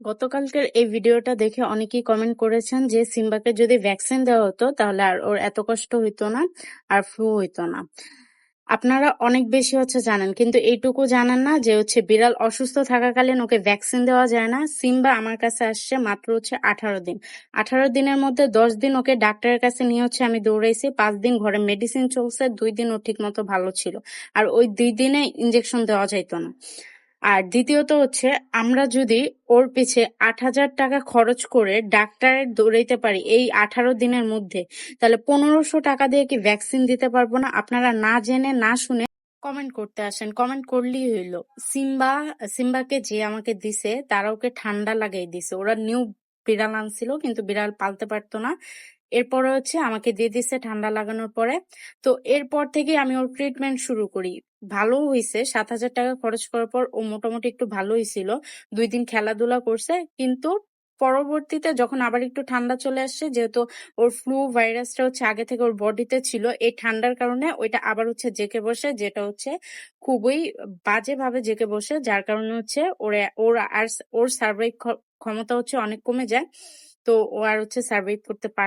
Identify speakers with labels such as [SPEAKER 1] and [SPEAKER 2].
[SPEAKER 1] গতকালকের এই ভিডিওটা দেখে অনেকেই কমেন্ট করেছেন যে সিম্বাকে যদি ভ্যাকসিন দেওয়া হতো, তাহলে আর ওর এত কষ্ট হইতো না, আর ফ্লু হইতো না। আপনারা অনেক বেশি হচ্ছে জানেন, কিন্তু এইটুকু জানেন না যে হচ্ছে বিড়াল অসুস্থ থাকাকালীন ওকে ভ্যাকসিন দেওয়া যায় না। সিম্বা আমার কাছে আসছে মাত্র হচ্ছে আঠারো দিন। আঠারো দিনের মধ্যে দশ দিন ওকে ডাক্তারের কাছে নিয়ে হচ্ছে আমি দৌড়াইছি। পাঁচ দিন ঘরে মেডিসিন চলছে, দুই দিন ও ঠিক মতো ভালো ছিল। আর ওই দুই দিনে ইঞ্জেকশন দেওয়া যাইতো না। আর দ্বিতীয়ত হচ্ছে, আমরা যদি ওর পিছে আট হাজার টাকা খরচ করে ডাক্তারের দৌড়াইতে পারি এই আঠারো দিনের মধ্যে, তাহলে পনেরোশো টাকা দিয়ে কি ভ্যাকসিন দিতে পারব না? আপনারা না জেনে, না শুনে কমেন্ট করতে আসেন। কমেন্ট করলেই হইল। সিম্বা, সিম্বাকে যে আমাকে দিছে, তারা ওকে ঠান্ডা লাগাই দিছে। ওরা নিউ বিড়াল আনছিল, কিন্তু বিড়াল পালতে পারতো না। এরপরে হচ্ছে আমাকে দিয়ে দিছে ঠান্ডা লাগানোর পরে। তো এরপর থেকে আমি ওর ট্রিটমেন্ট শুরু করি। ভালো হয়েছে সাত হাজার টাকা খরচ করার পর ও মোটামুটি একটু ভালো হয়েছিল দুই দিন খেলাধুলা করছে, কিন্তু পরবর্তীতে যখন আবার একটু ঠান্ডা চলে আসছে, যেহেতু ওর ফ্লু ভাইরাসটা হচ্ছে আগে থেকে ওর বডিতে ছিল, এই ঠান্ডার কারণে ওইটা আবার হচ্ছে জেকে বসে, যেটা হচ্ছে খুবই বাজেভাবে জেকে বসে, যার কারণে হচ্ছে ওর ওর আর, ওর সার্ভাইভ ক্ষমতা হচ্ছে অনেক কমে যায়। তো ও আর হচ্ছে সার্ভাইভ করতে পারে